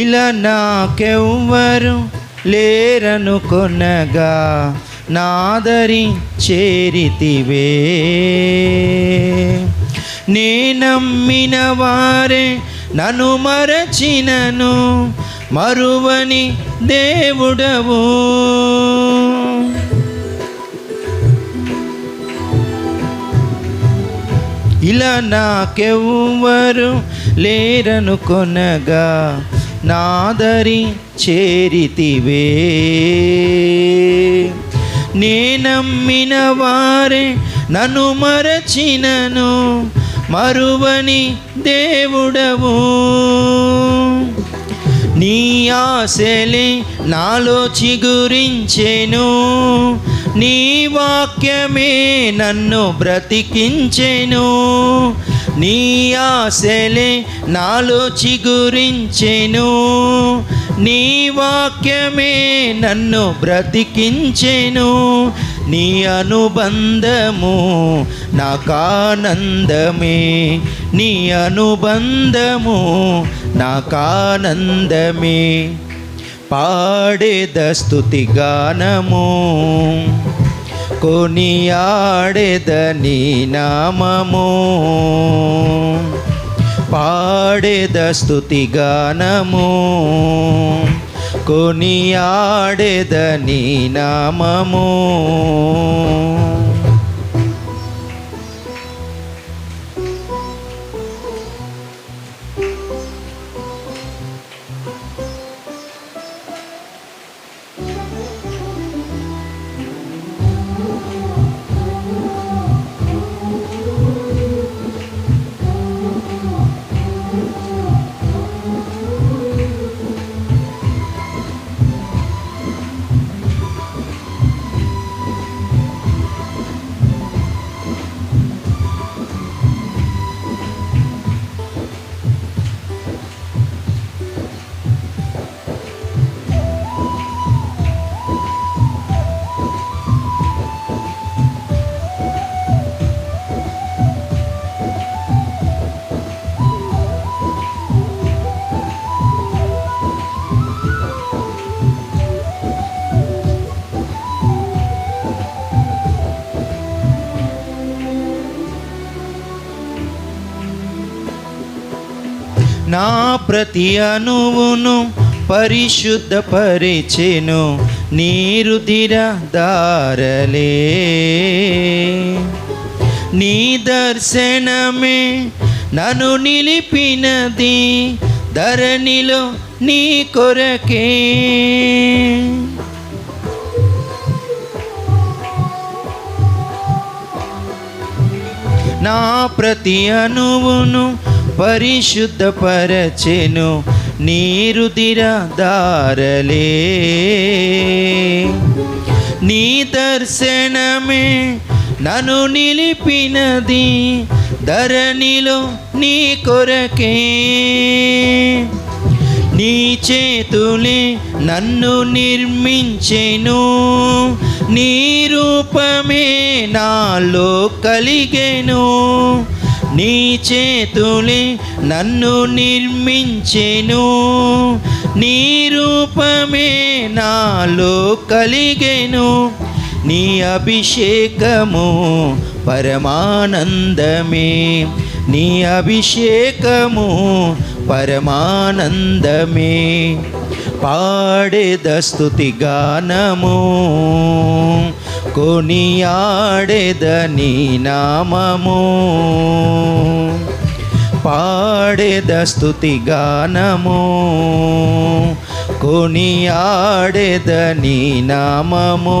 ఇలా నాకెవ్వరు లేరను కొనగా నాదరి చేరితివే. నే నమ్మిన వారే నన్ను మరచినను మరువని దేవుడవు. ఇలా నాకెవ్వరు లేరను కొనగా నాదరి చేరితివే నేనమ్మిన వారే నన్ను మరచినను మరువని దేవుడవు నీ ఆశలే నాలో చిగురించెను నీ వాక్యమే నన్ను బ్రతికించెను. నీ ఆశలే నాలో చిగురించెను. నీ వాక్యమే నన్ను బ్రతికించెను. నీ అనుబంధము నాకానందమే. నీ అనుబంధము నాకానందమే. పాడేద స్థుతి గానము. కొనియాడేద నీ నామము. పాడేద స్థుతి గానము. కొనియాడేద నీ నామము. నా ప్రతి అణువును పరిశుద్ధపరిచెను నీరుదిర దారలే నీ దర్శనమే నన్ను నిలిపినది ధరణిలో నీ కొరకే. నా ప్రతి అణువును పరిశుద్ధపరచెను నీరుదిర దారలే నీ దర్శనమే నన్ను నిలిపినది ధరణిలో నీ కొరకే. నీ చేతులే నన్ను నిర్మించెను నీ రూపమే నాలో కలిగెను. నీ చేతులే నన్ను నిర్మించెను. నీ రూపమే నాలో కలిగెను. నీ అభిషేకము పరమానందమే. నీ అభిషేకము పరమానందమే. పాడేద స్తుతి గానము. కొనియాడేదని నామము పాడేద స్థుతి గానము కొనియాడేదని నామము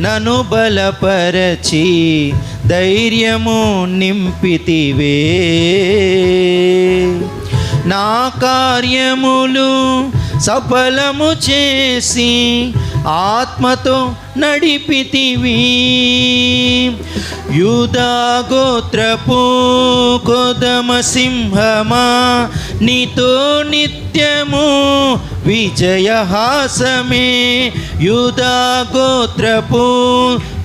నను బలపరచి ధైర్యము నింపితివే. నా కార్యములు సఫలము చేసి ఆత్మతో నడిపితివి. యూదా గోత్రపు కొదమ సింహమా నీతో నిత్యము విజయహాసమే యూదా గోత్రపు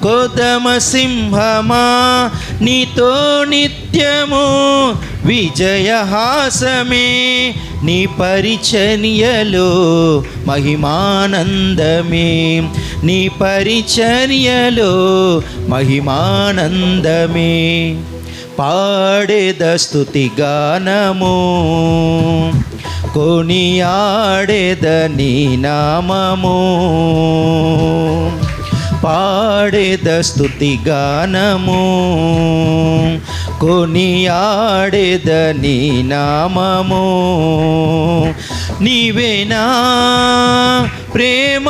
కొదమ సింహమా నీతో నిత్యము విజయహాసమే నీ పరిచర్యలో మహిమానందమే. నీ పరిచర్యలో మహిమానందమే. పాడేద స్తుతి గానము కొనియాడేద నీ నామము. పాడేద స్తుతి గానము కొనియాడేద నీ నామము. నీవేనా ప్రేమానురాగం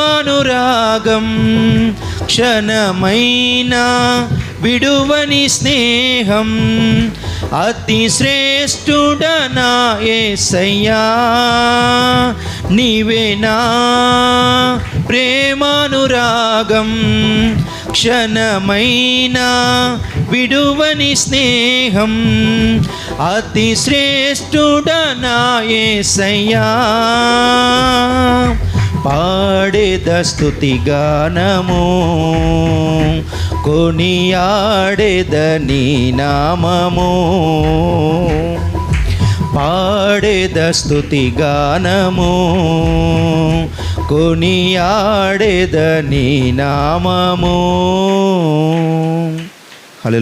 క్షణమైనా విడువని స్నేహం అతి శ్రేష్ఠుడనా ఏసయ్యా. నీవేనా ప్రేమానురాగం క్షణమైనా విడువని స్నేహం అతి శ్రేష్ఠుడనాయసయ్యా పాడేద స్తుతి గానము కొనియాడేద నీ నామము. పాడేద స్తుతి కొనియాడేదని నామము. హలో